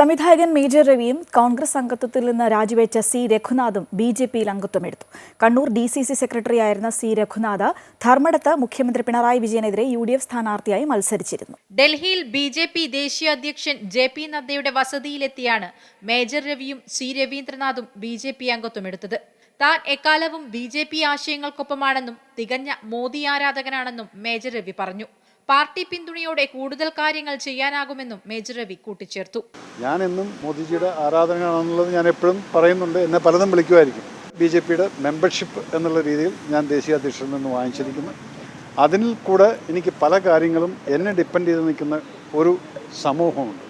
സംവിധായകൻ മേജർ രവിയും കോൺഗ്രസ് അംഗത്വത്തിൽ നിന്ന് രാജിവെച്ച സി രഘുനാഥും ബി ജെ പിയിൽ അംഗത്വമെടുത്തു കണ്ണൂർ ഡി സി സി സെക്രട്ടറിയായിരുന്ന സി രഘുനാഥ് ധർമ്മടത്ത് മുഖ്യമന്ത്രി പിണറായി വിജയനെതിരെ യു ഡി എഫ് സ്ഥാനാർത്ഥിയായി മത്സരിച്ചിരുന്നു. ഡൽഹിയിൽ ബി ജെ പി ദേശീയ അധ്യക്ഷൻ ജെ പി നദ്ദയുടെ വസതിയിലെത്തിയാണ് മേജർ രവിയും സി രവീന്ദ്രനാഥും ബി ജെ പി അംഗത്വമെടുത്തത് താൻ എക്കാലവും ബി ജെ പി ആശയങ്ങൾക്കൊപ്പമാണെന്നും തികഞ്ഞ മോദി ആരാധകനാണെന്നും മേജർ രവി പറഞ്ഞു. പാർട്ടി പിന്തുണയോടെ കൂടുതൽ കാര്യങ്ങൾ ചെയ്യാനാകുമെന്നും മേജർ രവി കൂട്ടിച്ചേർത്തു. ഞാൻ എന്നും മോദിജിയുടെ ആരാധകനാണെന്നുള്ളത് ഞാൻ എപ്പോഴും പറയുന്നുണ്ട്. എന്നെ പലതും വിളിക്കുമായിരിക്കും. ബി ജെ പിയുടെ മെമ്പർഷിപ്പ് എന്നുള്ള രീതിയിൽ ഞാൻ ദേശീയ അധ്യക്ഷനിൽ നിന്ന് വാങ്ങിച്ചിരിക്കുന്നു. അതിൽ കൂടെ എനിക്ക് പല കാര്യങ്ങളും എന്നെ ഡിപ്പെൻഡ് ചെയ്ത് നിൽക്കുന്ന ഒരു സമൂഹമുണ്ട്.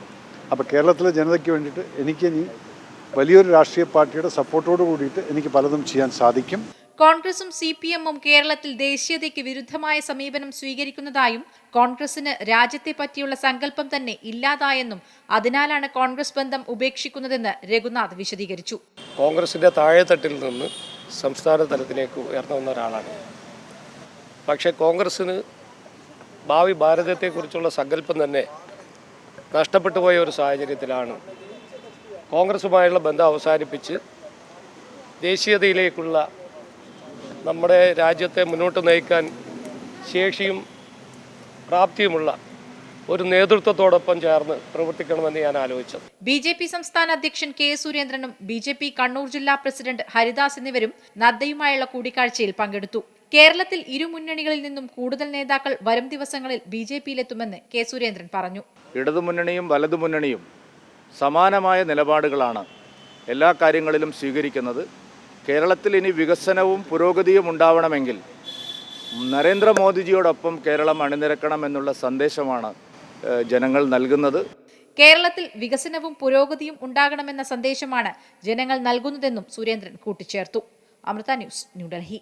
അപ്പോൾ കേരളത്തിലെ ജനതയ്ക്ക് വേണ്ടിയിട്ട് എനിക്ക് ഇനി വലിയൊരു രാഷ്ട്രീയ പാർട്ടിയുടെ സപ്പോർട്ടോട് കൂടിയിട്ട് എനിക്ക് പലതും ചെയ്യാൻ സാധിക്കും. കോൺഗ്രസും സി പി എമ്മും കേരളത്തിൽ ദേശീയതയ്ക്ക് വിരുദ്ധമായ സമീപനം സ്വീകരിക്കുന്നതായും കോൺഗ്രസിന് രാജ്യത്തെ പറ്റിയുള്ള സങ്കല്പം തന്നെ ഇല്ലാതായെന്നും അതിനാലാണ് കോൺഗ്രസ് ബന്ധം ഉപേക്ഷിക്കുന്നതെന്ന് രഘുനാഥ് വിശദീകരിച്ചു. കോൺഗ്രസിന്റെ താഴെത്തട്ടിൽ നിന്ന് സംസ്ഥാന തലത്തിലേക്ക് ഉയർന്നു വന്ന ഒരാളാണ്. പക്ഷേ കോൺഗ്രസ്സിന് ഭാവി ഭാരതത്തെക്കുറിച്ചുള്ള സങ്കല്പം തന്നെ നഷ്ടപ്പെട്ടു പോയ ഒരു സാഹചര്യത്തിലാണ് കോൺഗ്രസുമായുള്ള ബന്ധം അവസാനിപ്പിച്ച് ദേശീയതയിലേക്കുള്ള നമ്മുടെ രാജ്യത്തെ മുന്നോട്ട് നയിക്കാൻ ശേഷിയും പ്രാപ്തിയുമുള്ള ഒരു നേതൃത്വത്തോടൊപ്പം ചേർന്ന് പ്രവർത്തിക്കണമെന്ന് ഞാൻ ആലോചിച്ചത്. ബി ജെ പി സംസ്ഥാന അധ്യക്ഷൻ കെ സുരേന്ദ്രനും ബി ജെ പി കണ്ണൂർ ജില്ലാ പ്രസിഡന്റ് ഹരിദാസ് എന്നിവരും നദ്ദയുമായുള്ള കൂടിക്കാഴ്ചയിൽ പങ്കെടുത്തു. കേരളത്തിൽ ഇരു മുന്നണികളിൽ നിന്നും കൂടുതൽ നേതാക്കൾ വരും ദിവസങ്ങളിൽ ബി ജെ പിയിലെത്തുമെന്ന് കെ സുരേന്ദ്രൻ പറഞ്ഞു. ഇടതുമുന്നണിയും വലതുമുന്നണിയും സമാനമായ നിലപാടുകളാണ് എല്ലാ കാര്യങ്ങളിലും സ്വീകരിക്കുന്നത്. കേരളത്തിൽ ഇനി വികസനവും പുരോഗതിയും ഉണ്ടാവണമെങ്കിൽ നരേന്ദ്രമോദിജിയോടൊപ്പം കേരളം അണിനിരക്കണം എന്നുള്ള സന്ദേശമാണ് ജനങ്ങൾ നൽകുന്നത്. കേരളത്തിൽ വികസനവും പുരോഗതിയും ഉണ്ടാകണമെന്ന സന്ദേശമാണ് ജനങ്ങൾ നൽകുന്നതെന്നും സുരേന്ദ്രൻ കൂട്ടിച്ചേർത്തു. അമൃത ന്യൂസ് ന്യൂഡൽഹി.